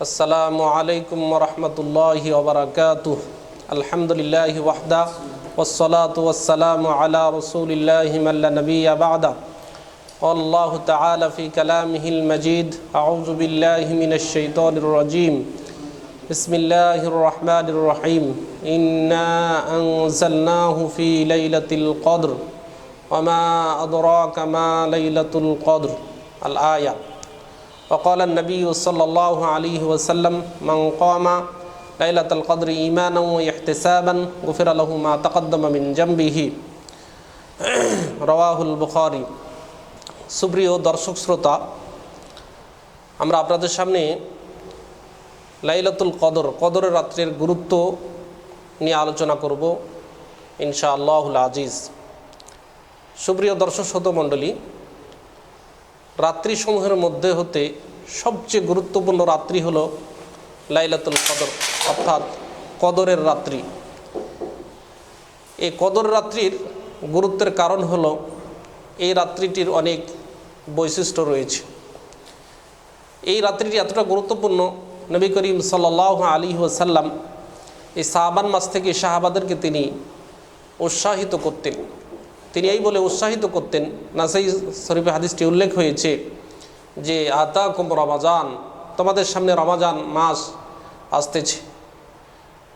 السلام عليكم ورحمة الله وبركاته. الحمد لله وحده والصلاة والسلام على رسول الله من لا نبي بعده. قال الله تعالى في كلامه المجيد أعوذ بالله من الشيطان الرجيم. بسم الله الرحمن الرحيم. إنا أنزلناه في ليلة القدر. وما أدراك ما ليلة القدر. الآية. وقال النبي صلى الله عليه وسلم من قام ليلة القدر إيمانا واحتسابا غفر له ما تقدم من جنبه رواه البخاري সুপ্রিয় দর্শক শ্রোতা আমরা আপনাদের সামনে লাইলাতুল কদর কদরের রাত্রের গুরুত্ব নিয়ে আলোচনা করব ইনশা আল্লাহুল আজিজ সুপ্রিয় দর্শক শ্রোত মণ্ডলী রাত্রিসমূহের মধ্যে হতে সবচেয়ে গুরুত্বপূর্ণ রাত্রি হল লাইলাতুল কদর, অর্থাৎ কদরের রাত্রি। এই কদর রাত্রির গুরুত্বের কারণ হল এই রাত্রিটির অনেক বৈশিষ্ট্য রয়েছে। এই রাত্রিটি এতটা গুরুত্বপূর্ণ, নবী করিম সাল্লাহ আলী ওসাল্লাম এই সাহাবান মাস থেকে শাহাবাদেরকে তিনি উৎসাহিত করতেন। তিনি এই বলে উৎসাহিত করতেন। নাসাই শরীফে হাদিসটি উল্লেখ হয়েছে যে আতা কুম রমাজান, তোমাদের সামনে রমাজান মাস আসতেছে।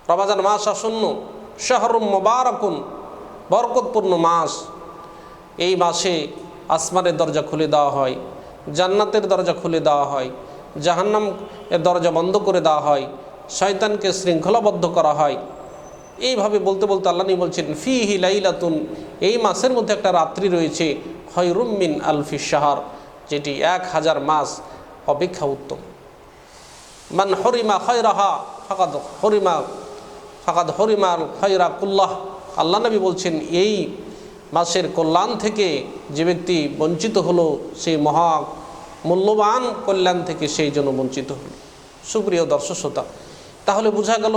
রমাজান মাস আসন্ন, শাহরুম মোবারকুন, বরকতপূর্ণ মাস। এই মাসে আসমানের দরজা খুলে দেওয়া হয়, জান্নাতের দরজা খুলে দেওয়া হয় জাহান্নাম এর দরজা বন্ধ করে দেওয়া হয়, শয়তানকে শৃঙ্খলাবদ্ধ করা হয়। এইভাবে বলতে বলতে আল্লাহ বলছেন ফি হি লাইলাতুন, এই মাসের মধ্যে একটা রাত্রি রয়েছে খয়রুমিন আলফি শাহার। যেটি এক হাজার মাস অপেক্ষা উত্তম। মান হরিমা খয়রাহা ফাকাদ হরিমা ফাকাদ হরিমা খয়রা কুল্লাহ। আল্লাহ নবী বলছেন, এই মাসের কল্যাণ থেকে যে ব্যক্তি বঞ্চিত হলো সেই মহা মূল্যবান কল্যাণ থেকে সেই জন্য বঞ্চিত হলো। সুপ্রিয় দর্শক শ্রোতা, তাহলে বোঝা গেল,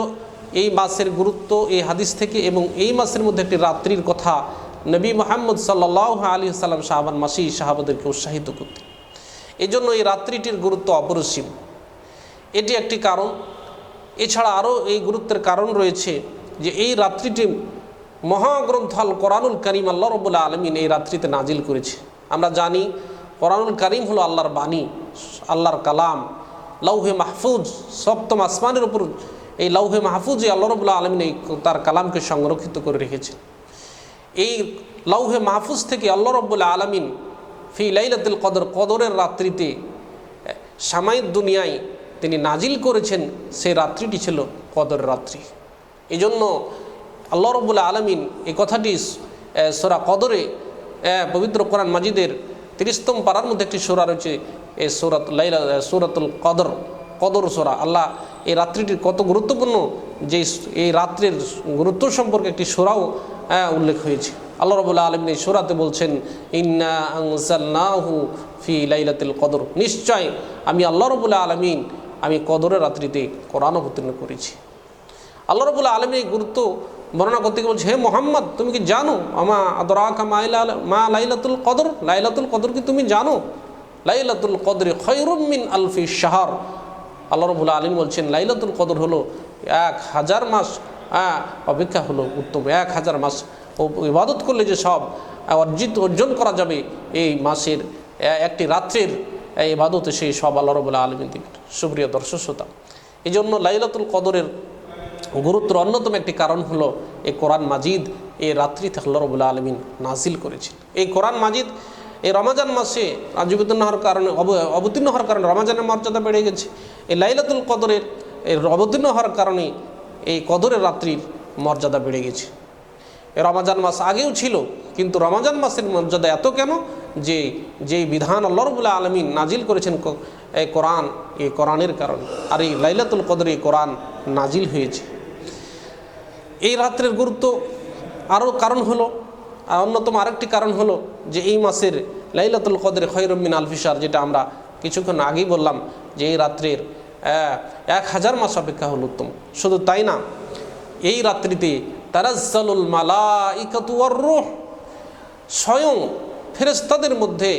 এই মাসের গুরুত্ব এই হাদিস থেকে এবং এই মাসের মধ্যে একটি রাত্রির কথা নবী মোহাম্মদ সাল্লাহ আলী সাল্লাম শাহবান মাসি শাহাবাদেরকে উৎসাহিত করতেন। এই জন্য এই রাত্রিটির গুরুত্ব অপরিসীম। এটি একটি কারণ। এছাড়া আরও এই গুরুত্বের কারণ রয়েছে যে এই রাত্রিটি মহাগ্রন্থ আল কোরআনুল করিম আল্লাহ রবুল্লা আলমিন এই রাত্রিতে নাজিল করেছে। আমরা জানি কোরআনুল করিম হলো আল্লাহর বাণী, আল্লাহর কালাম, লৌহে মাহফুজ, সপ্তম আসমানের উপর এই লৌহে মাহফুজে আল্লাহ রবুল্লা আলমিন এই তার কালামকে সংরক্ষিত করে রেখেছেন। এই লৌহে মাহফুজ থেকে আল্লাহ রব্বুল্লা আলমিন ফি লাইলাতুল কদর, কদরের রাত্রিতে সামায়িক দুনিয়ায় তিনি নাজিল করেছেন, সেই রাত্রিটি ছিল কদর রাত্রি। এই জন্য আল্লাহ রবুল্লা আলমিন এই কথাটি সোরা কদরে পবিত্র কোরআন মাজিদের তিরিশতম পাড়ার মধ্যে একটি সোরা রয়েছে এই সোরাত লাইলা সুরাতুল কদর কদর সোরা। আল্লাহ এই রাত্রিটির কত গুরুত্বপূর্ণ, যে এই রাত্রের গুরুত্ব সম্পর্কে একটি সোরাও উল্লেখ হয়েছে। আল্লাহ রবুল্লা আলমিন এই সোরাতে বলছেন, ইন্না আংসাল্লাহু ফি লাইলাতুল কদর। নিশ্চয় আমি আল্লাহ রবুল্লা আলমিন, আমি কদরের রাত্রিতে কোরআন অবতীর্ণ করেছি। আল্লাহ রবুল্লা আলমী এই গুরুত্ব বর্ণনা করতে বলছে, হে মোহাম্মদ, তুমি কি জানো? আমা আদরাকা মাইলা মা লাইলাতুল কদর? লাইলাতুল কদর কি তুমি জানো? লাইলাতুল কদরে খৈরুমিন আলফি শাহর। আল্লাহ রবুল্লা আলম বলছেন, লাইলাতুল কদর হলো এক হাজার মাস হ্যাঁ অপেক্ষা হলো উত্তম। এক হাজার মাস ও ইবাদত করলে যে সব অর্জিত, অর্জন করা যাবে এই মাসের একটি রাত্রের ইবাদতে সেই সব আল্লাহ রবুল্লা আলমিন দিবেন। সুপ্রিয় দর্শক শ্রোতা এই জন্য লাইলাতুল কদরের গুরুত্বের অন্যতম একটি কারণ হলো এই কোরআন মাজিদ এই রাত্রিতে আল্লাহ রবুল্লা আলমিন নাজিল করেছেন। এই কোরআন মাজিদ, এই রমাজান মাসে আজীবীর্ণ হওয়ার কারণে অবতীর্ণ হওয়ার কারণে রমাজানের মর্যাদা বেড়ে গেছে। এই লাইলাতুল কদরের অবতীর্ণ হওয়ার কারণে এই কদরের রাত্রির মর্যাদা বেড়ে গেছে। রমাজান মাস আগেও ছিল, কিন্তু রমাজান মাসের মর্যাদা এত কেন যে, যেই বিধান আল্লাহ রবুল্লা আলমিন নাজিল করেছেন এই কোরআন এই কোরআনের কারণে। আর এই লাইলাতুল কদর এই কোরআন নাজিল হয়েছে। এই রাত্রের গুরুত্ব আরও কারণ হলো অন্যতম আরেকটি কারণ হলো যে, এই মাসের লাইলাতুল কদর খৈরমিন আলফিসার যেটা আমরা কিছুক্ষণ আগেই বললাম যে, এই রাত্রের এক হাজার মাস অপেক্ষা হল উত্তম। শুধু তাই না, এই রাত্রিতে তারাজ্জালুল মালা ইকাতুয়ার রোহ, স্বয়ং ফেরেস্তাদের মধ্যে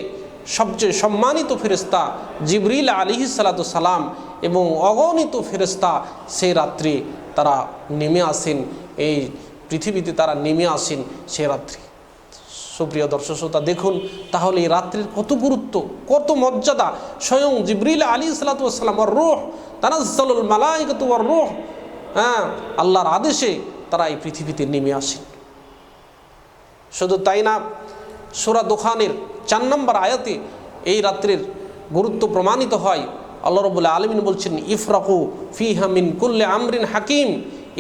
সবচেয়ে সম্মানিত ফেরেস্তা জিবরিল আলিহি সালাতু সালাম এবং অগণিত ফেরেস্তা সেই রাত্রি তারা নেমে আসেন। এই পৃথিবীতে তারা নেমে আসেন সে রাত্রি। সুপ্রিয় দর্শক শ্রোতা, দেখুন, তাহলে এই রাত্রির কত গুরুত্ব, কত মর্যাদা। স্বয়ং জিবরিল আলী সালাতাম আর রোহ, তানাজ্জালুল মালাইকাতু রোহ। হ্যাঁ আল্লাহর আদেশে তারা এই পৃথিবীতে নেমে আসেন শুধু তাই না, সুরা দোকানের চার নম্বর আয়াতে এই রাত্রির গুরুত্ব প্রমাণিত হয়। আল্লাহ রবুল্লা আলমিন বলছেন, ইফরাকু ফি হামিন কুল্লে আমরিন হাকিম।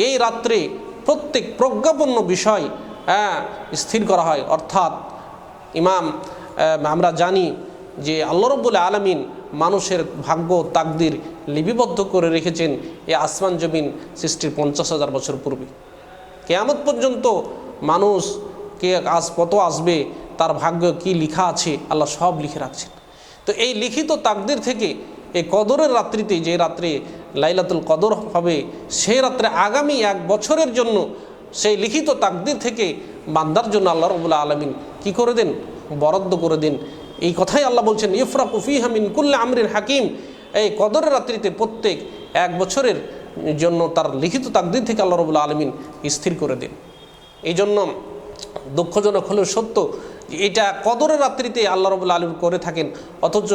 এই রাত্রে প্রত্যেক প্রজ্ঞাপন্য বিষয় হ্যাঁ স্থির করা হয়। অর্থাৎ, ইমাম আমরা জানি যে আল্লাহ রবুল্লা আলমিন মানুষের ভাগ্য, তাকদির লিপিবদ্ধ করে রেখেছেন এই আসমান জমিন সৃষ্টির পঞ্চাশ হাজার বছর পূর্বে। কেয়ামত পর্যন্ত মানুষ কে আজ কত আসবে, তার ভাগ্য কি লিখা আছে, আল্লাহ সব লিখে রাখছেন। তো এই লিখিত তাকদির থেকে এই কদরের রাত্রিতে যে রাত্রে লাইলাতুল কদর হবে, সেই রাত্রে আগামী এক বছরের জন্য সেই লিখিত তাকদির থেকে বান্দার জন্য আল্লাহ রবুল্লা আলমিন কি করে দেন? বরাদ্দ করে দিন। এই কথাই আল্লাহ বলছেন ইফরা কুফি হামিন কুল্লা আমরিন হাকিম। এই কদরের রাত্রিতে প্রত্যেক এক বছরের জন্য তার লিখিত তাকদির থেকে আল্লাহ রবুল্লা আলমিন স্থির করে দিন। এই জন্য দুঃখজনক হলেও সত্য এটা কদরের রাত্রিতে আল্লাহ রবুল্লা আলম করে থাকেন। অথচ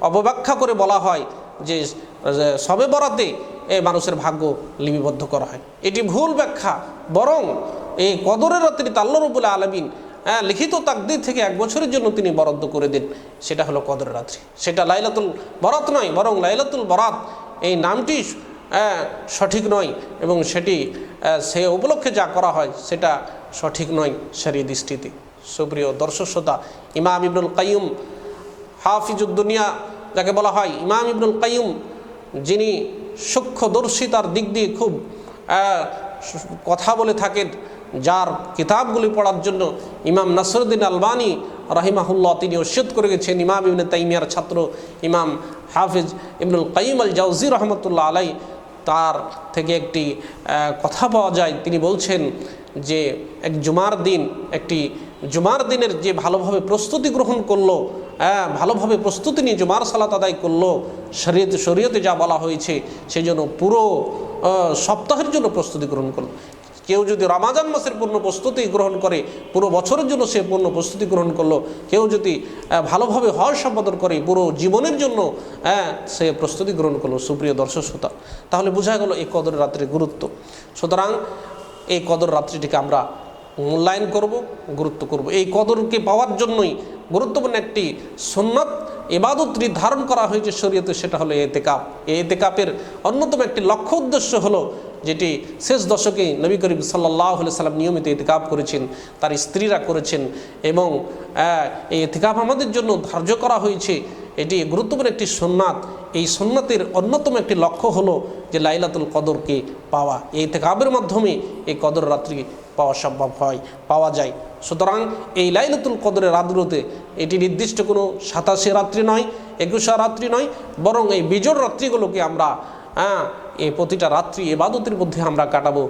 অবব্যাখ্যা করে বলা হয় যে সবে বরাতে এই মানুষের ভাগ্য লিপিবদ্ধ করা হয়। এটি ভুল ব্যাখ্যা। বরং এই কদরের রাত্রিতে আল্লাহ রবুল্লা আলমিন হ্যাঁ লিখিত তাকদির থেকে এক বছরের জন্য তিনি বরাদ্দ করে দেন। সেটা হলো কদরের রাত্রি। সেটা লাইলাতুল বরাত নয় বরং লাইলাতুল বরাত। এই নামটি হ্যাঁ, সঠিক নয় এবং সেটি সে উপলক্ষে যা করা হয় সেটা সঠিক নয় সারি দৃষ্টিতে। সুপ্রিয় দর্শক শ্রোতা ইমাম ইবনুল কাইম হাফিজুদ্দুনিয়া যাকে বলা হয় ইমাম ইবনুল কাইম যিনি সূক্ষ্মদর্শিতার দিক দিয়ে খুব কথা বলে থাকেন, যার কিতাবগুলি পড়ার জন্য ইমাম নাসরুদ্দিন আলবানী রাহিমাহুল্লাহ তিনি ওষেদ করে গেছেন, ইমাম ইবনে তাইমিয়ার ছাত্র, ইমাম হাফিজ ইবনুল কাইম আল জাউজি রহমতুল্লাহ আলাই, তার থেকে একটি কথা পাওয়া যায়। তিনি বলছেন যে এক জুমার দিন, একটি জুমার দিনের যে ভালোভাবে প্রস্তুতি গ্রহণ করল হ্যাঁ ভালোভাবে প্রস্তুতি নিয়ে জুমার সালাত আদায় করল। শরীয়তে শরীয়তে যা বলা হয়েছে, সেই জন্য পুরো সপ্তাহের জন্য প্রস্তুতি গ্রহণ করল। কেউ যদি রমাজান মাসের পূর্ণ প্রস্তুতি গ্রহণ করে, পুরো বছরের জন্য সে পূর্ণ প্রস্তুতি গ্রহণ করল। কেউ যদি ভালোভাবে হজ সম্পাদন করে, পুরো জীবনের জন্য হ্যাঁ সে প্রস্তুতি গ্রহণ করল, সুপ্রিয় দর্শক শ্রোতা। তাহলে বোঝা গেল এই কদর রাত্রির গুরুত্ব। সুতরাং এই কদর রাত্রিটিকে আমরা মূল্যায়ন করব, গুরুত্ব করব। এই কদরকে পাওয়ার জন্যই গুরুত্বপূর্ণ একটি সন্ন্যত এবাদত নির্ধারণ করা হয়েছে শরীয়তে, সেটা হলো এতেকাপ। এই এতেকাপের অন্যতম একটি লক্ষ্য উদ্দেশ্য হলো যেটি শেষ দশকে নবী করিম সাল্লাহ সাল্লাম নিয়মিত এতেকাপ করেছেন, তার স্ত্রীরা করেছেন এবং এই এতেকাপ আমাদের জন্য ধার্য করা হয়েছে। এটি গুরুত্বপূর্ণ একটি সোননাথ এই সোননাথের অন্যতম একটি লক্ষ্য হলো যে লাইলাতুল কদরকে পাওয়া। এই তেকাবের মাধ্যমে এই কদর রাত্রি পাওয়া সম্ভব হয়, পাওয়া যায়। সুতরাং এই লাইলাতুল কদরের রাতগুলোতে এটি নির্দিষ্ট কোনো সাতাশে রাত্রি নয়, একুশা রাত্রি নয়, বরং এই বিজোড় রাত্রিগুলোকে আমরা হ্যাঁ এই প্রতিটা রাত্রি এবাদতের মধ্যে আমরা কাটাবো,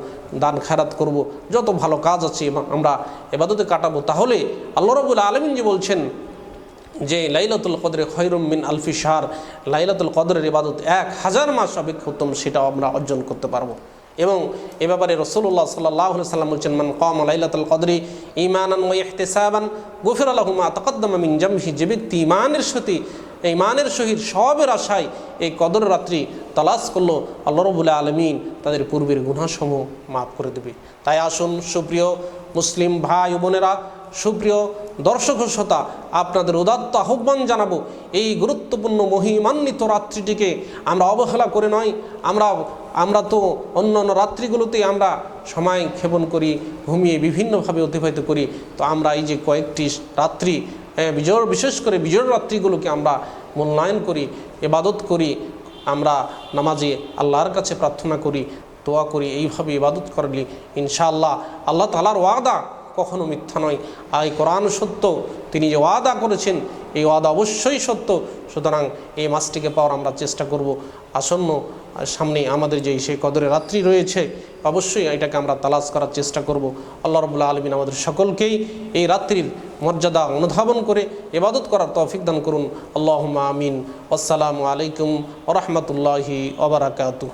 দান খারাত করব। যত ভালো কাজ আছে আমরা এবাদতে কাটাবো। তাহলে আল্লাহ রবুল আলমিন যে বলছেন যে লাইলাতুল কদরে খৈরুম মিন আলফি শাহর, লাইলাতুল কদরের ইবাদত এক হাজার মাস অপেক্ষা উত্তম সেটাও আমরা অর্জন করতে পারব। এবং এ ব্যাপারে রসুল্লাহ সাল্লাহ সাল্লাম বলছেন, মান কম লাইলাতুল কদরি ইমানান ওয়া ইহতিসাবান, গফির আলহুমা তকদ্দমা মিন জামহি যে ব্যক্তি ইমানের সাথে ইমানের সহিত সবের আশায় এই কদর রাত্রি তালাশ করল, আল্লাহ রবুল্লাহ আলমিন তাদের পূর্বের গুনাসমূহ মাফ করে দেবে। তাই আসুন সুপ্রিয় মুসলিম ভাই বোনেরা সুপ্রিয় দর্শক শ্রোতা, আপনাদের উদাত্ত আহ্বান জানাব এই গুরুত্বপূর্ণ মহিমান্বিত রাত্রিটিকে। আমরা অবহেলা করে নয়, আমরা আমরা তো অন্য অন্য রাত্রিগুলোতে আমরা সময় ক্ষেপণ করি, ঘুমিয়ে বিভিন্নভাবে অতিবাহিত করি। তো আমরা এই যে কয়েকটি রাত্রি বিজয়, বিশেষ করে বিজয় রাত্রিগুলোকে আমরা মূল্যায়ন করি এবাদত করি, আমরা নামাজে আল্লাহর কাছে প্রার্থনা করি, দোয়া করি, এইভাবে ইবাদত করলে, ইনশাআল্লাহ। আল্লাহ তালার ওয়াদা কখনো মিথ্যা নয়। আর এই কোরআন সত্য, তিনি যে ওয়াদা করেছেন, এই ওয়াদা অবশ্যই সত্য। সুতরাং এই মাছটিকে পাওয়ার আমরা চেষ্টা করব। আসন্ন সামনে আমাদের যে সেই কদরের রাত্রি রয়েছে, অবশ্যই এটাকে আমরা তালাশ করার চেষ্টা করব। আল্লাহ রবুল্লা আলমিন আমাদের সকলকেই এই রাত্রির মর্যাদা অনুধাবন করে এবাদত করার তৌফিক দান করুন। আল্লাহ আমিন। আসসালামু আলাইকুম ওরহমতুল্লাহি ওবরাকাতু